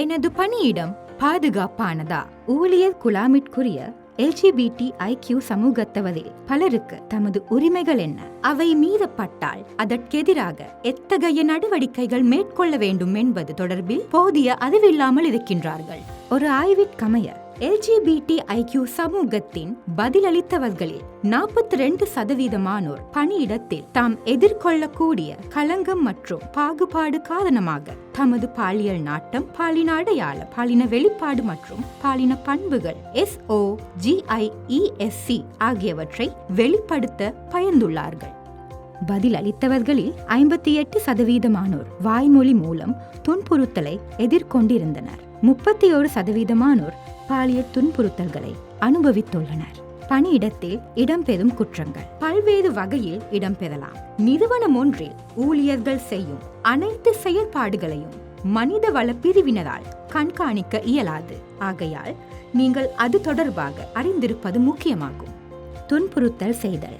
எனது பணியிடம் பாதுகாப்பானதா? ஊழியர் குழாமிற்குரிய எல்ஜிபிடி ஐக்கியூ சமூகத்தவரில் பலருக்கு தமது உரிமைகள் என்ன? அவை மீறப்பட்டால் அதற்கெதிராக எத்தகைய நடவடிக்கைகள் மேற்கொள்ள வேண்டும் என்பது தொடர்பில் போதிய அறிவில்லாமல் இருக்கின்றார்கள். ஒரு ஆய்விற்கமைய எல்ஜிபிடி ஐக்கியூ சமூகத்தின் பதிலளித்தவர்களில் நாற்பத்தி ரெண்டு சதவீதமானோர் பணியிடத்தில் தாம் எதிர்கொள்ளக்கூடிய களங்கம் மற்றும் பாகுபாடு காரணமாக தமது பாலியல் நாட்டம் பாலின அடையாள பாலின வெளிப்பாடு மற்றும் பாலின பண்புகள் எஸ் ஓ ஜிஐஇஎஸ்சி ஆகியவற்றை வெளிப்படுத்த பயந்துள்ளார்கள். பதில் அளித்தவர்களில் ஐம்பத்தி எட்டு சதவீதமானோர் வாய்மொழி மூலம் துன்புறுத்தலை எதிர்கொண்டிருந்தனர். முப்பத்தி ஏழு சதவீதமானோர் பாலியல் துன்புறுத்தல்களை அனுபவித்துள்ளனர். பணியிடத்தில் இடம்பெறும் குற்றங்கள் பல்வேறு வகையில் இடம்பெறலாம். நிறுவனம் ஒன்றில் ஊழியர்கள் செய்யும் அனைத்து செயல்பாடுகளையும் மனித வள பிரிவினரால் கண்காணிக்க இயலாது. ஆகையால் நீங்கள் அது தொடர்பாக அறிந்திருப்பது முக்கியமாகும். துன்புறுத்தல் செய்தல்.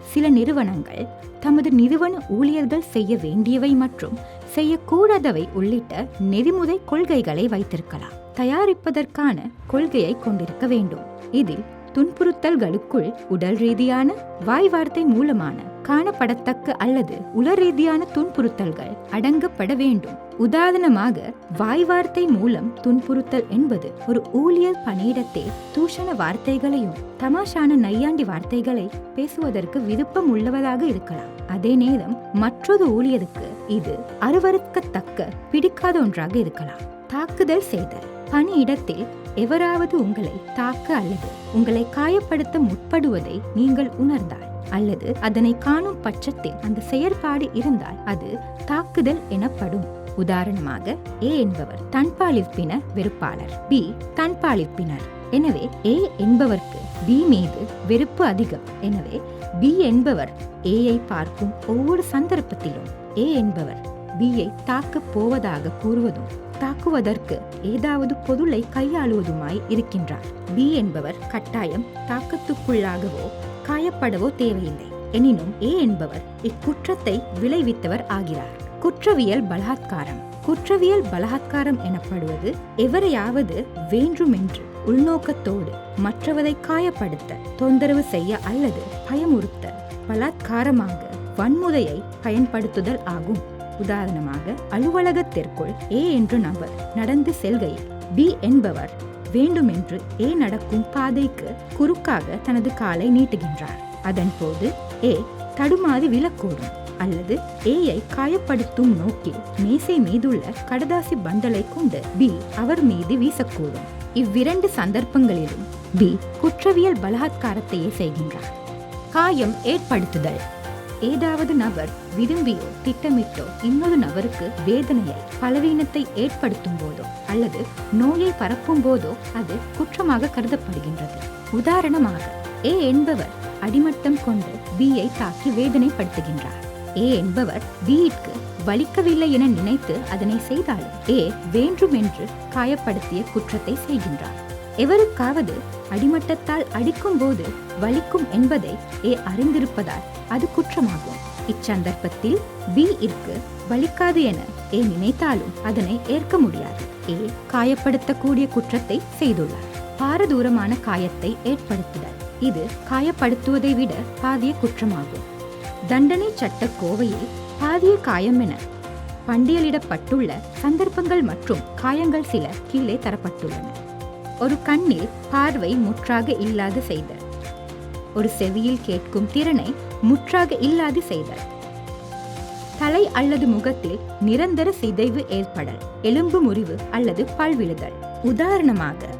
சில நிறுவனங்கள் தமது நிறுவன ஊழியர்கள் செய்ய வேண்டியவை மற்றும் செய்யக்கூடாதவை உள்ளிட்ட நெறிமுறை கொள்கைகளை வைத்திருக்கலாம். தயாரிப்பதற்கான கொள்கையை கொண்டிருக்க வேண்டும். இதில் துன்புறுத்தல்களுக்குள் உடல் ரீதியான வாய் வார்த்தை மூலமான காணப்படத்தக்க அல்லது உள ரீதியான துன்புறுத்தல்கள் அடங்கப்பட வேண்டும். உதாரணமாக வாய் வார்த்தை மூலம் துன்புறுத்தல் என்பது ஒரு ஊழியர் பணியிடத்தை தூஷண வார்த்தைகளையும் தமாஷான நையாண்டி வார்த்தைகளை பேசுவதற்கு விருப்பம் உள்ளவராக இருக்கலாம். அதே நேரம் மற்றொரு ஊழியருக்கு இது அருவறுக்கத்தக்க பிடிக்காத ஒன்றாக இருக்கலாம். தாக்குதல் செய்தல். பணியிடத்தில் எவராவது உங்களை தாக்க அல்லது உங்களை காயப்படுத்த முற்படுவதை நீங்கள் உணர்ந்தால் அல்லது அதனை காணும் பட்சத்தில் அந்த செயற்பாடு இருந்தால் அது தாக்குதல் எனப்படும். உதாரணமாக ஏ என்பவர் தன்பாலிப்பின வெறுப்பாளர். பி தன்பாலிப்பினர் எனவே ஏ என்பவருக்கு பி மீது வெறுப்பு அதிகம். எனவே பி என்பவர் ஏயை பார்க்கும் ஒவ்வொரு சந்தர்ப்பத்திலும் ஏ என்பவர் பியை தாக்கப் போவதாக கூறுவதும் தாக்குவதற்கு ஏதாவது பொருளை கையாளுவதுமாய் இருக்கின்றார். பி என்பவர் கட்டாயம் தாக்கத்துக்குள்ளாகவோ காயப்படவோ தேவையில்லை. எனினும் ஏ என்பவர் இக்குற்றத்தை விளைவித்தவர் ஆகிறார். குற்றவியல் பலாத்காரம். குற்றவியல் பலாத்காரம் எனப்படுவது எவரையாவது வேண்டுமென்று உள்நோக்கத்தோடு மற்றவரை காயப்படுத்த தொந்தரவு செய்ய அல்லது பயமுறுத்த பலாத்காரமாக வன்முறையை பயன்படுத்துதல் ஆகும். உதாரணமாக அலுவலகத்திற்குள் ஏ என்று நபர் நடந்து செல்கையில் பி என்பவர் வேண்டுமென்று ஏ நடக்கும் பாதைக்கு குறுக்காக தனது காலை நீட்டுகின்றார். அதன் போது ஏ தடுமாறி விழக்கூடும் அல்லது ஏயை காயப்படுத்தும் நோக்கில் மேசை மீதுள்ள கடதாசி பந்தலை கொண்டு பி அவர் மீது வீசக்கூடும். இவ்விரண்டு சந்தர்ப்பங்களிலும் பி குற்றவியல் பலாத்காரத்தையே செய்கின்றார். காயம் ஏற்படுத்துதல். ஏதாவது நபர் விரும்பியோ திட்டமிட்டோ இன்னொரு நபருக்கு வேதனையை பலவீனத்தை ஏற்படுத்தும் போதோ அல்லது நோயை பரப்பும் போதோ அது குற்றமாக கருதப்படுகின்றது. உதாரணமாக ஏ என்பவர் அடிமட்டம் கொண்டு பியை தாக்கி வேதனைப்படுத்துகின்றார். ஏ என்பவர் பியிற்கு வலிக்கவில்லை என நினைத்து அதனை செய்தாலும் ஏ வேண்டுமென்று காயப்படுத்திய குற்றத்தை செய்கின்றார். எவருக்காவது அடிமட்டத்தால் அடிக்கும் போது வலிக்கும் என்பதை ஏ அறிந்திருப்பதால் அது குற்றமாகும். இச்சந்தர்ப்பத்தில் பி இற்கு வலிக்காது என ஏ நினைத்தாலும் அதனை ஏற்க முடியாது. ஏ காயப்படுத்தக்கூடிய குற்றத்தை செய்துள்ளார். பாரதூரமான காயத்தை ஏற்படுத்துதல் இது காயப்படுத்துவதை விட பாதிய குற்றமாகும். தண்டனை சட்ட கோவையில் பாதிய காயம் என பண்டியலிடப்பட்டுள்ள சந்தர்ப்பங்கள் மற்றும் காயங்கள் சில கீழே தரப்பட்டுள்ளன. ஒரு கண்ணில் பார்வை முற்றாக இல்லாது செய்தல் ஒரு செவியில் கேட்கும் திறனை முற்றாக இல்லாது செய்தல் தலை அல்லது முகத்தில் நிரந்தர சிதைவு ஏற்படல் எலும்பு முறிவு அல்லது பல்விழுதல் உதாரணமாக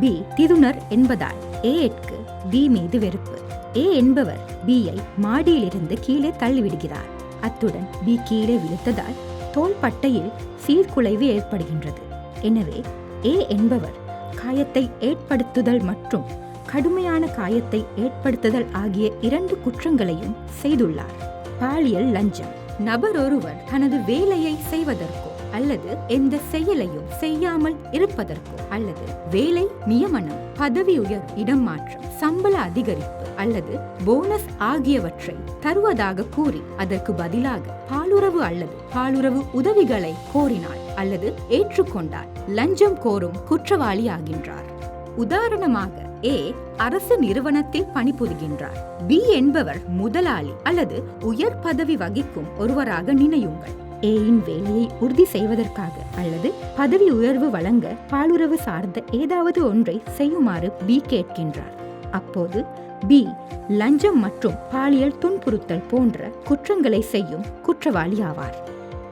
பி திதுணர் என்பதால் ஏற்கு பி மீது வெறுப்பு. ஏ என்பவர் பியை மாடியிலிருந்து கீழே தள்ளிவிடுகிறார். அத்துடன் பி கீழே விழுத்ததால் தோள்பட்டையில் சீர்குலைவு ஏற்படுகின்றது. எனவே ஏ என்பவர் காயத்தை ஏற்படுத்துதல் மற்றும் கடுமையான காயத்தை ஏற்படுத்துதல் ஆகிய இரண்டு குற்றங்களையும் செய்துள்ளார். பாலியல் லஞ்சம். நபர் ஒருவர் தனது வேலையை செய்வதற்கோ அல்லது எந்த செயலையும் செய்யாமல் இருப்பதற்கோ அல்லது வேலை நியமனம் பதவி உயர் இடம் மாற்றம் சம்பள அதிகரிப்பு அல்லது போனஸ் ஆகியவற்றை தருவதாக கூறி அதற்கு பதிலாக பாலுறவு அல்லது பாலுறவு உதவிகளை கோரினாள் அல்லது ஏற்றுக்கொண்டால் லஞ்சம் கோரும் குற்றவாளி ஆகின்றார். உதாரணமாக ஏ அரசு நிறுவனத்தில் பணிபுரிகின்றார். பி என்பவர் முதலாளி அல்லது உயர் பதவி வகிக்கும் ஒருவராக நினையுங்கள். ஏயின் வேலையை உறுதி செய்வதற்காக அல்லது பதவி உயர்வு வழங்க பாலுறவு சார்ந்த ஏதாவது ஒன்றை செய்யுமாறு பி கேட்கின்றார். அப்போது பி லஞ்சம் மற்றும் பாலியல் துன்புறுத்தல் போன்ற குற்றங்களை செய்யும் குற்றவாளி ஆவார்.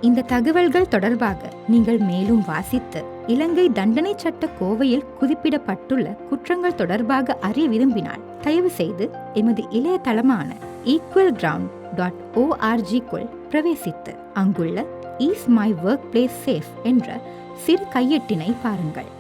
இந்த தகவல்கள் தொடர்பாக நீங்கள் மேலும் வாசித்து இலங்கை தண்டனை சட்ட கோவையில் குறிப்பிடப்பட்டுள்ள குற்றங்கள் தொடர்பாக அறிய விரும்பினால் தயவு செய்து எமது இளையதளமான ஈக்குவல் கிரவுண்ட் டாட் ஓஆர்ஜிக்குள் பிரவேசித்து அங்குள்ள is my work place safe என்ற சிறு கையெட்டினை பாருங்கள்.